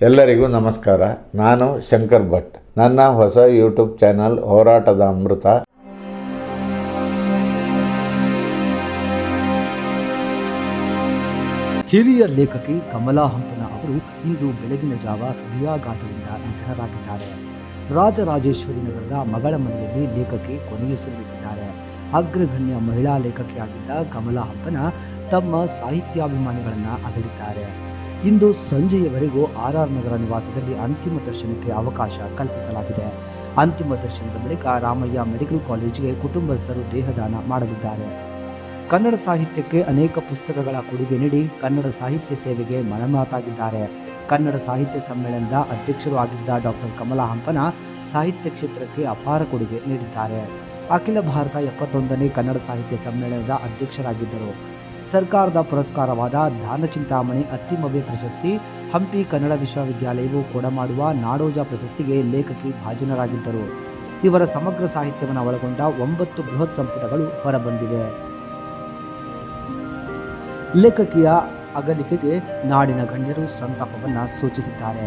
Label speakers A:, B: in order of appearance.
A: ಎಲ್ಲರಿಗೂ ನಮಸ್ಕಾರ. ನಾನು ಶಂಕರ್ ಭಟ್. ನನ್ನ ಹೊಸ ಯೂಟ್ಯೂಬ್ ಚಾನಲ್ ಹೋರಾಟದ ಅಮೃತ.
B: ಹಿರಿಯ ಲೇಖಕಿ ಕಮಲಾ ಹಂಪನ ಅವರು ಇಂದು ಬೆಳಗಿನ ಜಾವ ಹೃದಯಾಘಾತದಿಂದ ನಿಧನರಾಗಿದ್ದಾರೆ. ರಾಜರಾಜೇಶ್ವರಿ ನಗರದ ಮಗಳ ಮನೆಯಲ್ಲಿ ಲೇಖಕಿ ಕೊನೆಯುಸಿರುತ್ತಿದ್ದಾರೆ ಅಗ್ರಗಣ್ಯ ಮಹಿಳಾ ಲೇಖಕಿಯಾಗಿದ್ದ ಕಮಲಾ ಹಂಪನ ತಮ್ಮ ಸಾಹಿತ್ಯಾಭಿಮಾನಿಗಳನ್ನು ಅಗಲಿದ್ದಾರೆ. ಇಂದು ಸಂಜೆಯವರೆಗೂ ಆರ್ ಆರ್ ನಗರ ನಿವಾಸದಲ್ಲಿ ಅಂತಿಮ ದರ್ಶನಕ್ಕೆ ಅವಕಾಶ ಕಲ್ಪಿಸಲಾಗಿದೆ. ಅಂತಿಮ ದರ್ಶನದ ಬಳಿಕ ರಾಮಯ್ಯ ಮೆಡಿಕಲ್ ಕಾಲೇಜಿಗೆ ಕುಟುಂಬಸ್ಥರು ದೇಹದಾನ ಮಾಡಲಿದ್ದಾರೆ. ಕನ್ನಡ ಸಾಹಿತ್ಯಕ್ಕೆ ಅನೇಕ ಪುಸ್ತಕಗಳ ಕೊಡುಗೆ ನೀಡಿ ಕನ್ನಡ ಸಾಹಿತ್ಯ ಸೇವೆಗೆ ಮನಮಾತಾಗಿದ್ದಾರೆ ಕನ್ನಡ ಸಾಹಿತ್ಯ ಸಮ್ಮೇಳನದ ಅಧ್ಯಕ್ಷರು ಆಗಿದ್ದ ಡಾಕ್ಟರ್ ಕಮಲಾ ಹಂಪನ ಸಾಹಿತ್ಯ ಕ್ಷೇತ್ರಕ್ಕೆ ಅಪಾರ ಕೊಡುಗೆ ನೀಡಿದ್ದಾರೆ. ಅಖಿಲ ಭಾರತ ಎಪ್ಪತ್ತೊಂದನೇ ಕನ್ನಡ ಸಾಹಿತ್ಯ ಸಮ್ಮೇಳನದ ಅಧ್ಯಕ್ಷರಾಗಿದ್ದರು. ಸರ್ಕಾರದ ಪುರಸ್ಕಾರವಾದ ದಾನ ಚಿಂತಾಮಣಿ ಅತ್ತಿಮವ್ಯ ಪ್ರಶಸ್ತಿ, ಹಂಪಿ ಕನ್ನಡ ವಿಶ್ವವಿದ್ಯಾಲಯವು ಕೊಡಮಾಡುವ ನಾಡೋಜ ಪ್ರಶಸ್ತಿಗೆ ಲೇಖಕಿ ಭಾಜನರಾಗಿದ್ದರು. ಇವರ ಸಮಗ್ರ ಸಾಹಿತ್ಯವನ್ನು ಒಳಗೊಂಡ ಒಂಬತ್ತು ಬೃಹತ್ ಸಂಪುಟಗಳು ಹೊರಬಂದಿವೆ. ಲೇಖಕಿಯ ಅಗಲಿಕೆಗೆ ನಾಡಿನ ಗಣ್ಯರು ಸಂತಾಪವನ್ನು ಸೂಚಿಸಿದ್ದಾರೆ.